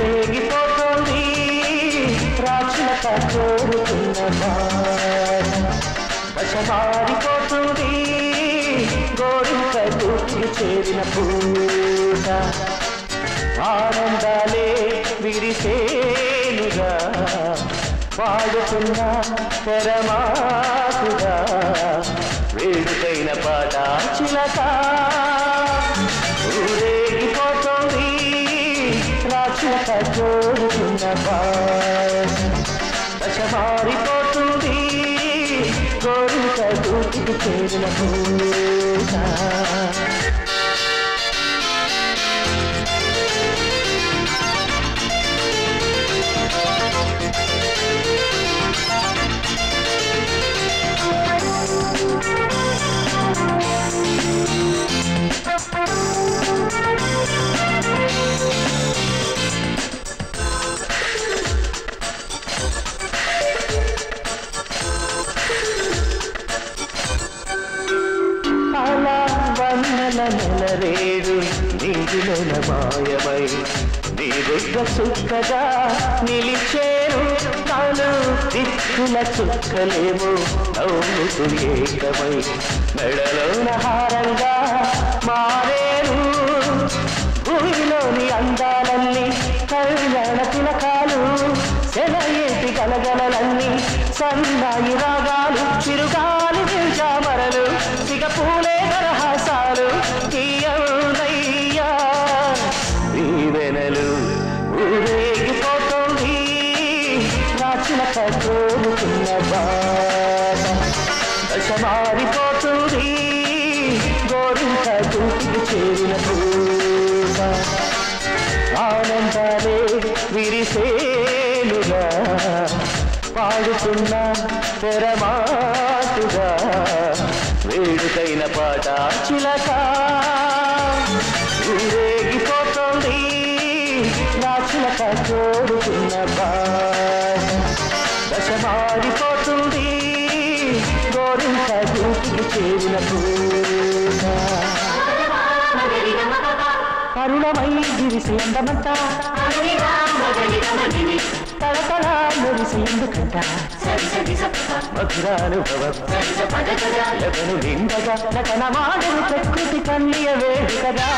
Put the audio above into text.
రేగిపోతుంది రాక్షణత కోరుతున్న దశ మారిపోతుంది గోరింక గుర్తి చేరిన పూట ఆనందాలే విరిసేనుగా. పాడుతున్న తెరమాకుగా వేడుకైన పాట చిలకా. రాచిలక కోరుకున్న పాట దశ మారిపోతుంది కోరిక దూటికి చేరిన పూట అలా నీటిలోన మాయమై. నీ బుగ్గ చుక్కగా నిలిచేరు తాను దిక్కుల చుక్కలేము నవ్వుతూ ఏకమై. మెడలోన హారంగా మారేరు భూమిలోని అందాలన్నీ కళ్యాణ తిలకాలు. సెలయేటి గలగలలన్నీ సన్నాయి రాగాలు చిరుగా రాచిన కోరుకున్న బాట దశ మారిపోతుంది గోరింక దూటికి చేరిన పూట ఆనందాలే విరిసేలుగా పాడుతున్న తెరమాటుగా వేడుకైన పాట చిలక ఊరేగిపోతుంది నా చిలక కోరుకున్న పాట దశ మారిపోతుంది గోరింక దూటికి చేరిన పూట కరుణమై గిరిసి అందమంతా. తడతడ మెరిసి ఎందుకంట. మధురానుభవం. లతను నిండగా నటన మాడలు ప్రకృతి కన్య వేడుకగా